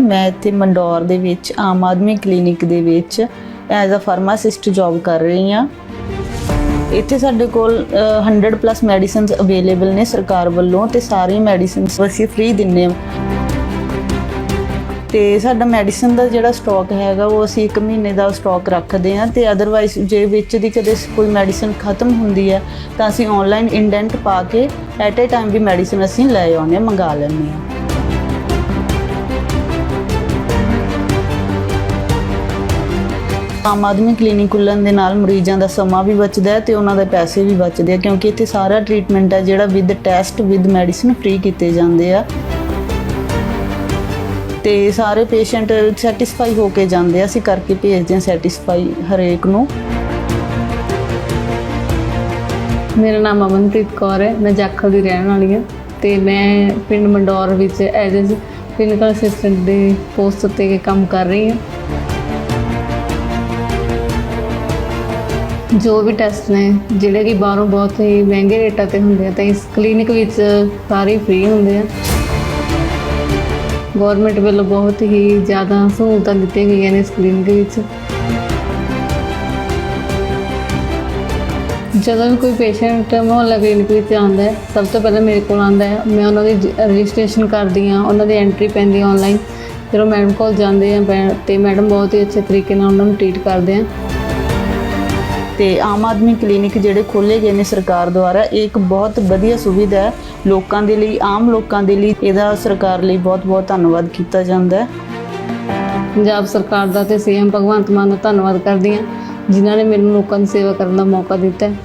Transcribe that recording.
ਮੈਂ ਇੱਥੇ ਮੰਡੌਰ ਦੇ ਵਿੱਚ ਆਮ ਆਦਮੀ ਕਲੀਨਿਕ ਦੇ ਵਿੱਚ ਐਜ਼ ਅ ਫਾਰਮਾਸਿਸਟ ਜੌਬ ਕਰ ਰਹੀ ਹਾਂ। ਇੱਥੇ ਸਾਡੇ ਕੋਲ ਅ, 100 ਪਲੱਸ ਮੈਡੀਸਿਨਸ ਅਵੇਲੇਬਲ ਨੇ ਸਰਕਾਰ ਵੱਲੋਂ ਤੇ ਸਾਰੀ ਮੈਡੀਸਿਨਸ ਅਸੀਂ ਫ੍ਰੀ ਦਿੰਨੇ ਹਾਂ। ਤੇ ਸਾਡਾ ਮੈਡੀਸਿਨ ਦਾ ਜਿਹੜਾ ਸਟਾਕ ਹੈਗਾ ਉਹ ਅਸੀਂ 1 ਮਹੀਨੇ ਦਾ ਸਟਾਕ ਰੱਖਦੇ ਹਾਂ ਤੇ ਅਦਰਵਾਈਜ਼ ਜੇ ਵਿੱਚ ਦੀ ਕਦੇ ਕੋਈ ਮੈਡੀਸਿਨ ਖਤਮ ਹੁੰਦੀ ਹੈ ਤਾਂ ਅਸੀਂ ਆਨਲਾਈਨ ਇੰਡੈਂਟ ਪਾ ਕੇ ਐਟ ਅ ਟਾਈਮ ਵੀ ਮੈਡੀਸਿਨ ਅਸੀਂ ਲੈ ਆਉਂਦੇ ਹਾਂ ਮੰਗਾ ਲੈਂਦੇ ਹਾਂ। ਆਮ ਆਦਮੀ ਕਲੀਨਿਕ ਖੁੱਲਣ ਦੇ ਨਾਲ ਮਰੀਜ਼ਾਂ ਦਾ ਸਮਾਂ ਵੀ ਬਚਦਾ ਹੈ ਤੇ ਉਹਨਾਂ ਦੇ ਪੈਸੇ ਵੀ ਬਚਦੇ ਆ, ਕਿਉਂਕਿ ਇੱਥੇ ਸਾਰਾ ਟ੍ਰੀਟਮੈਂਟ ਹੈ ਜਿਹੜਾ with test with medicine free ਕੀਤੇ ਜਾਂਦੇ ਆ। ਤੇ ਸਾਰੇ ਪੇਸ਼ੈਂਟ ਸੈਟੀਸਫਾਈ ਹੋ ਕੇ ਜਾਂਦੇ ਆ, ਅਸੀਂ ਕਰਕੇ ਭੇਜਦੇ ਹਾਂ ਸੈਟੀਸਫਾਈ ਹਰੇਕ ਨੂੰ। ਮੇਰਾ ਨਾਮ ਅਮਨਪ੍ਰੀਤ ਕੌਰ ਹੈ, ਮੈਂ ਜਾਖਲ ਦੀ ਰਹਿਣ ਵਾਲੀ ਹਾਂ ਤੇ ਮੈਂ ਪਿੰਡ ਮੰਡੌਰ ਵਿੱਚ ਐਜ਼ ਅ ਕਲੀਨਿਕਲ ਅਸਿਸਟੈਂਟ ਦੇ ਪੋਸਟ ਤੇ ਕੰਮ ਕਰ ਰਹੀ ਹਾਂ। ਜੋ ਵੀ ਟੈਸਟ ਨੇ, ਜਿਹੜੇ ਕਿ ਬਾਹਰੋਂ ਬਹੁਤ ਹੀ ਮਹਿੰਗੇ ਰੇਟਾਂ ਤੇ ਹੁੰਦੇ ਆ, ਤਾਂ ਇਸ ਕਲੀਨਿਕ ਵਿੱਚ ਸਾਰੇ ਫ੍ਰੀ ਹੁੰਦੇ ਆ। ਗਵਰਨਮੈਂਟ ਵੱਲੋਂ ਬਹੁਤ ਹੀ ਜ਼ਿਆਦਾ ਸਹੂਲਤਾਂ ਦਿੱਤੀਆਂ ਗਈਆਂ ਨੇ ਇਸ ਕਲੀਨਿਕ ਵਿੱਚ। ਜਦੋਂ ਵੀ ਕੋਈ ਪੇਸ਼ੈਂਟ ਮੁਹੱਲਾ ਕਲੀਨਿਕ ਵਿੱਚ ਆਉਂਦਾ ਹੈ, ਸਭ ਤੋਂ ਪਹਿਲਾਂ ਮੇਰੇ ਕੋਲ ਆਉਂਦਾ ਹੈ। ਮੈਂ ਉਹਨਾਂ ਦੀ ਰਜਿਸਟ੍ਰੇਸ਼ਨ ਕਰਦੀ ਹਾਂ, ਉਹਨਾਂ ਦੀ ਐਂਟਰੀ ਪੈਂਦੀ ਆਨਲਾਈਨ ਫਿਰ ਉਹ ਮੈਡਮ ਕੋਲ ਜਾਂਦੇ ਆ ਬੈ- ਤੇ ਮੈਡਮ ਬਹੁਤ ਹੀ ਅੱਛੇ ਤਰੀਕੇ ਨਾਲ ਉਹਨਾਂ ਨੂੰ ਟ੍ਰੀਟ ਕਰਦੇ ਆ। ਤੇ ਆਮ ਆਦਮੀ ਕਲੀਨਿਕ ਜਿਹੜੇ ਖੋਲੇ ਗਏ ਨੇ ਸਰਕਾਰ ਦੁਆਰਾ, ਇਹ ਇੱਕ ਬਹੁਤ ਵਧੀਆ ਸੁਵਿਧਾ ਹੈ ਲੋਕਾਂ ਦੇ ਲਈ, ਆਮ ਲੋਕਾਂ ਦੇ ਲਈ ਇਹਦਾ ਸਰਕਾਰ ਲਈ ਬਹੁਤ-ਬਹੁਤ ਧੰਨਵਾਦ ਕੀਤਾ ਜਾਂਦਾ ਹੈ। ਪੰਜਾਬ ਸਰਕਾਰ ਦਾ ਤੇ ਸੀਐਮ ਭਗਵੰਤ ਮਾਨ ਦਾ ਧੰਨਵਾਦ ਕਰਦੀ ਹਾਂ, ਜਿਨ੍ਹਾਂ ਨੇ ਮੈਨੂੰ ਲੋਕਾਂ ਦੀ ਸੇਵਾ ਕਰਨ ਦਾ ਮੌਕਾ ਦਿੱਤਾ ਹੈ।